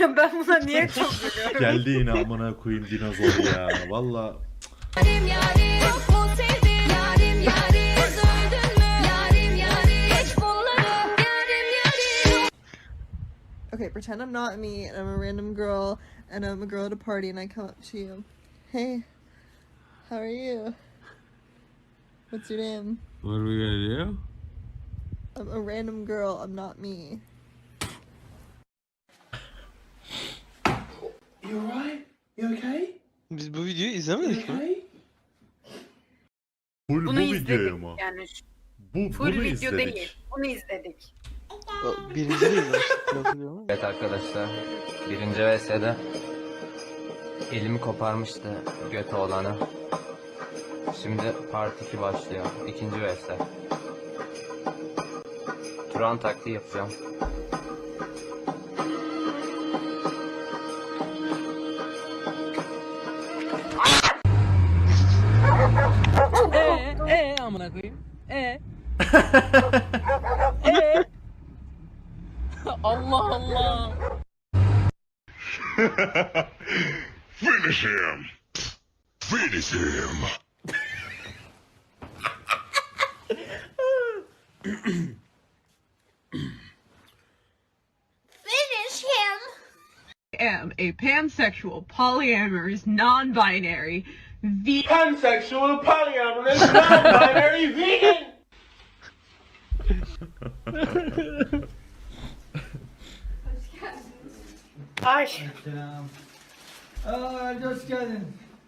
Ya ben buna niye çok gülüyorum? Geldi yine amına koyayım dinozor ya. Valla Yarim yarim Çok mu sevdin Yarim yarim Üzüldün mü Yarim yarim Hiç bunları Yarim yarim Okay, pretend I'm not me and I'm a random girl and I'm a girl at a party and I come up to you. Hey, how are you? What's your name? What are we gonna do? I'm a random girl, I'm not me. You alright? You okay? Biz bu videoyu izlemedik mi? full Bunu bu izledik videoyu mu? yani. Bu, Full bunu video izledik. değil. Bunu izledik. O Birinci değil mi? Evet arkadaşlar, birinci VS'de elimi koparmıştı götü olanı. Şimdi part 2 başlıyor. İkinci VS. Turan taktiği yapacağım. Amına koyayım. Ee. ee. Allah Allah. Finish him! Finish him! Finish him I am a pansexual, polyamorous, non-binary, V. Pansexual, polyamorous, non-binary, vegan! Ay. Selam. Aa hoş geldin.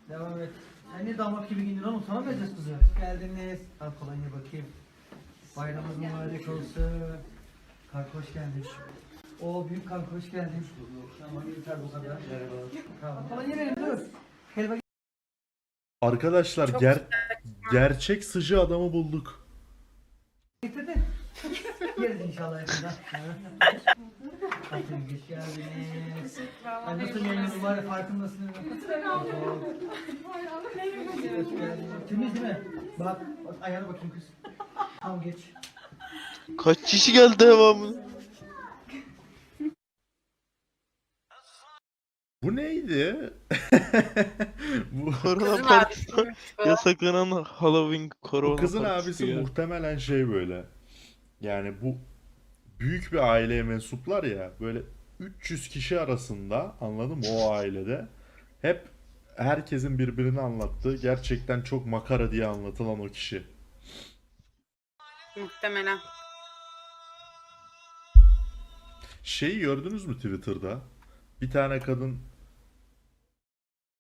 Devam et. Sen ne damat gibi giyindin oğlum sana mı vereceğiz kızı? Hoş geldiniz. Al kolonya bakayım. Bayramınız mübarek olsun. Kanka hoş geldin. O büyük kanka hoş geldin. Tamam yeter bu kadar. Tamam. Kolonya verin dur. Helva Arkadaşlar Çok ger gerçek sıcı adamı bulduk. getirdi. Yeriz inşallah yakında. Bakın hoş geldiniz. Ay nasıl yayınladı var ya farkındasın. Hoş geldin. Temiz değil mi? Bak, bak ayağına bakayım kız. Tamam geç. Kaç kişi geldi devamlı? Bu neydi? Bu Korona Kızın partisi. abisi bu. Yasaklanan Halloween korona o kızın partisi abisi ya. muhtemelen şey böyle. Yani bu büyük bir aileye mensuplar ya böyle 300 kişi arasında anladın mı o ailede hep herkesin birbirini anlattığı gerçekten çok makara diye anlatılan o kişi. Muhtemelen. Şeyi gördünüz mü Twitter'da? Bir tane kadın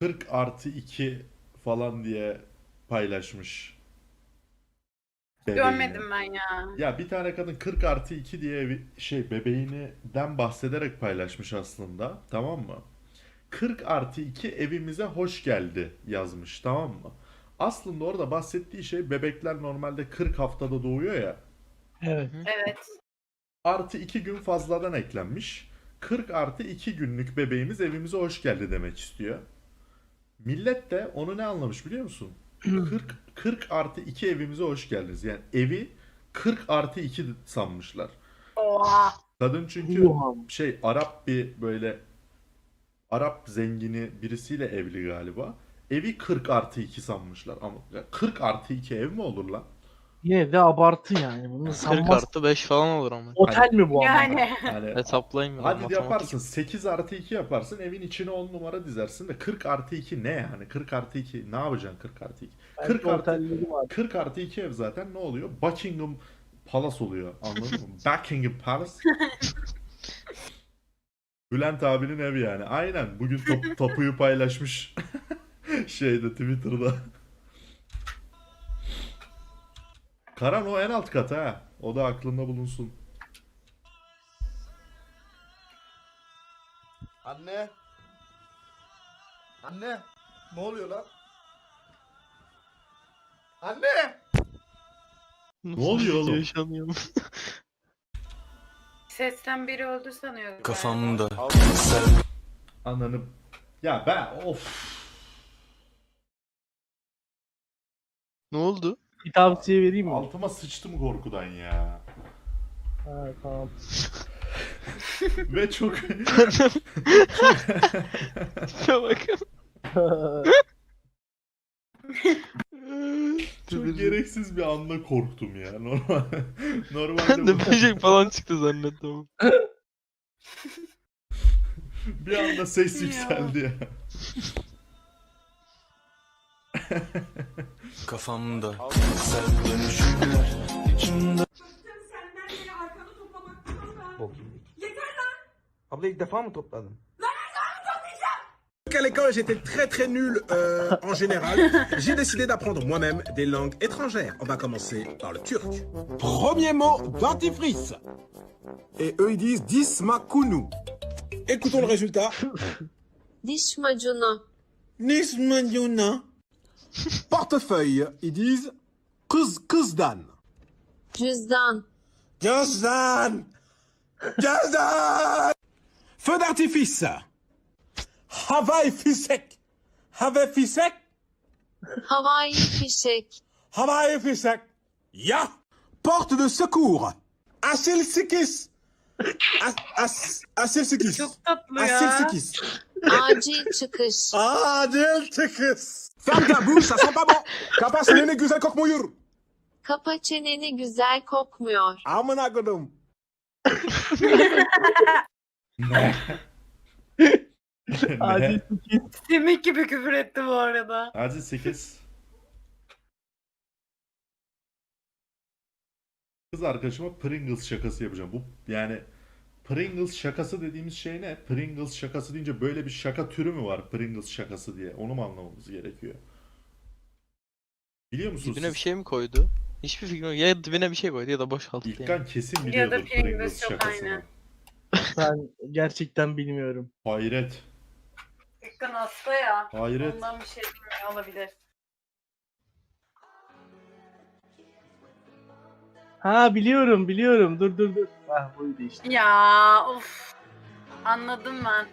40 artı 2 falan diye paylaşmış. Bebeğini. Görmedim ben ya. Ya bir tane kadın 40 artı 2 diye bir şey bebeğinden bahsederek paylaşmış aslında. Tamam mı? 40 artı 2 evimize hoş geldi yazmış. Tamam mı? Aslında orada bahsettiği şey bebekler normalde 40 haftada doğuyor ya. Evet. Evet. Artı 2 gün fazladan eklenmiş. 40 artı 2 günlük bebeğimiz evimize hoş geldi demek istiyor. Millet de onu ne anlamış biliyor musun? 40, 40 artı 2 evimize hoş geldiniz. Yani evi 40 artı 2 sanmışlar. Oha. Kadın çünkü şey Arap bir böyle Arap zengini birisiyle evli galiba. Evi 40 artı 2 sanmışlar. Ama ya 40 artı 2 ev mi olur lan? Yine de abartı yani. Bunu 40 sanmaz. artı 5 falan olur ama. Otel mi bu ama? Yani. Hani Hesaplayın biraz. Hadi matematik. yaparsın 8 artı 2 yaparsın evin içine 10 numara dizersin de 40 artı 2 ne yani 40 artı 2 ne yapacaksın 40 artı 2 Belki 40 artı, otelleri var. 40 artı 2 ev zaten ne oluyor Buckingham Palace oluyor anladın mı Buckingham Palace Bülent abinin evi yani aynen bugün top, tapuyu paylaşmış şeyde Twitter'da Karan o en alt kat ha o da aklında bulunsun Anne! Anne! Ne oluyor lan? Anne! Nasıl oluyor oğlum? Yaşanıyor. Sesten biri öldü sanıyorum. Kafamda. Ananı ya ben of ne oldu? Bir tavsiye vereyim mi? altıma sıçtım korkudan ya. Ha, tamam. Ve çok Tipe bakın. çok gereksiz bir anda korktum ya. Normal normalde Ben de bu- böcek falan çıktı zannettim. bir anda ses yükseldi ya. Kafamda sen dönüşümler içimde Abla ilk defa mı topladın? À l'école, j'étais très très nul euh, en général. J'ai décidé d'apprendre moi-même des langues étrangères. On va commencer par le turc. Premier mot, dentifrice. Et eux, ils disent dismakunu. Écoutons le résultat. Diş macunu. Portefeuille, ils disent Kuzdan. Kuzdan. Kuzdan. Kuzdan. Feu d'artifice. Hawaii Fisek. Hawaii Fisek. Hawaii Fisek. Hawaii Fisek. Ya. Porte de secours. Asil Sikis. Asil Sikis. Asil Sikis. Acil çıkış. Adil çıkis. Ferme ta bouche, ça sent pas bon. Kapat çeneni güzel kokmuyor. Kapa çeneni güzel kokmuyor. Amına kodum. Ne? Acil sikis. Semih gibi küfür etti bu arada. Acil 8. Kız arkadaşıma Pringles şakası yapacağım. Bu yani Pringles şakası dediğimiz şey ne? Pringles şakası deyince böyle bir şaka türü mü var? Pringles şakası diye. Onu mu anlamamız gerekiyor? Biliyor musunuz? Dibine siz? bir şey mi koydu? Hiçbir fikrim yok. Ya dibine bir şey koydu ya da boşalttı yani. İlkan kesin Ya da biliyordur Pringles Pringles yok, şakasını. aynen. Ben gerçekten bilmiyorum. Hayret. Dükkan hasta ya. Hayret. Ondan bir şey bilmiyor Ha biliyorum biliyorum. Dur dur dur. Ah buydu işte. Ya of. Anladım ben.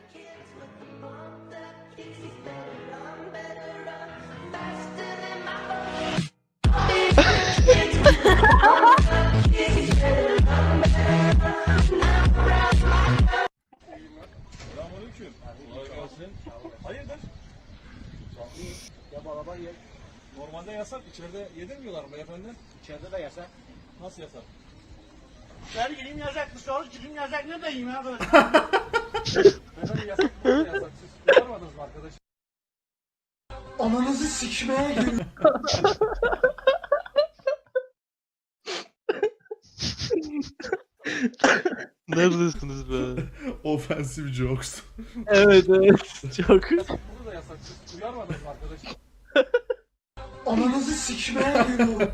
Hayırdır? Ya bu araba ye. Normalde yasak. İçeride yedirmiyorlar mı beyefendi? İçeride de yasak. Nasıl yasak? İçeri gireyim yasak, dışarı çıkayım yasak. Ne diyeyim ya böyle? Beyefendi yasak mı? Yasak. Siz mi arkadaş? Ananızı sikmeye gelin. Neredesiniz be? Offensive jokes. Evet evet. Çok. Burada da yasak. Siz uyarmadınız mı arkadaş? Ananızı sikmeye geliyorum.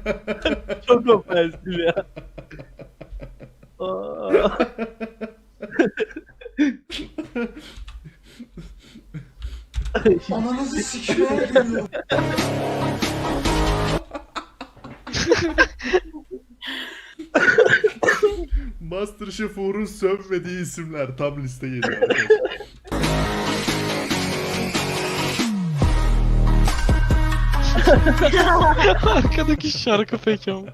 Çok ofensif ya. Aa. Ananızı sikmeye geliyorum. Masterchef Uğur'un sövmediği isimler tam liste geliyor arkadaşlar. Arkadaki şarkı peki ama.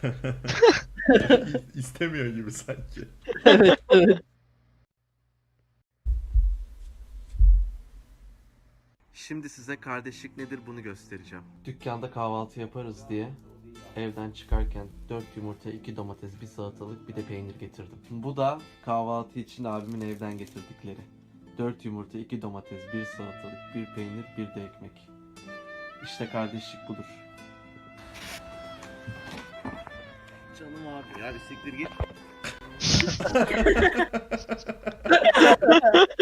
İstemiyor gibi sanki. evet evet. Şimdi size kardeşlik nedir bunu göstereceğim. Dükkanda kahvaltı yaparız diye evden çıkarken 4 yumurta, 2 domates, 1 salatalık, bir de peynir getirdim. Bu da kahvaltı için abimin evden getirdikleri. 4 yumurta, 2 domates, 1 salatalık, 1 peynir, 1 de ekmek. İşte kardeşlik budur. Canım abi ya bir siktir git.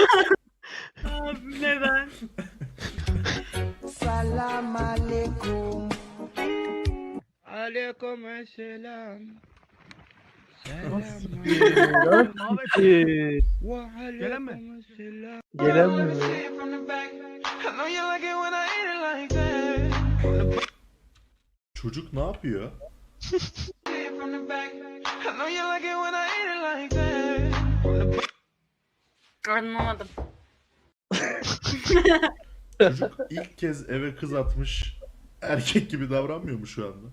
Gelen mi? Gelen mi? Çocuk ne yapıyor? Anlamadım. Çocuk ilk kez eve kız atmış. Erkek gibi davranmıyor mu şu anda?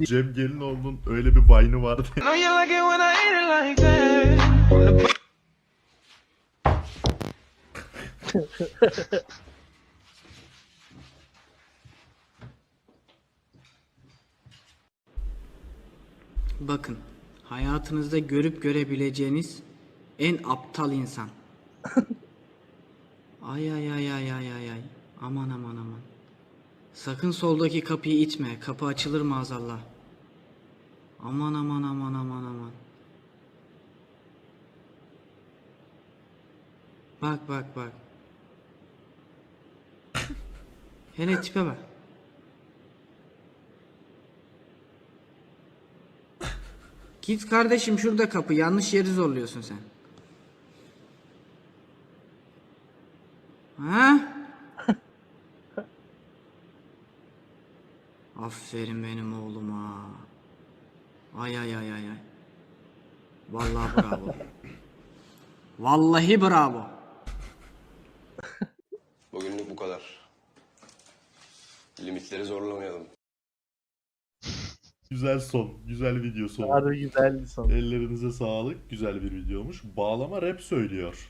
O Cem Gelinoğlu'nun öyle bir vine'ı vardı. Bakın, hayatınızda görüp görebileceğiniz en aptal insan. Ay ay ay ay ay ay ay. Aman aman aman. Sakın soldaki kapıyı itme. Kapı açılır maazallah. Aman aman aman aman aman. Bak bak bak. Hele tipe bak. Git kardeşim şurada kapı. Yanlış yeri zorluyorsun sen. Ha? Aferin benim oğluma. Ay ay ay ay ay. Vallahi bravo. Vallahi bravo. Bugünlük bu kadar. Limitleri zorlamayalım. Güzel son. Güzel video sonu. Harbi güzeldi son. Ellerinize sağlık. Güzel bir videomuş. Bağlama rap söylüyor.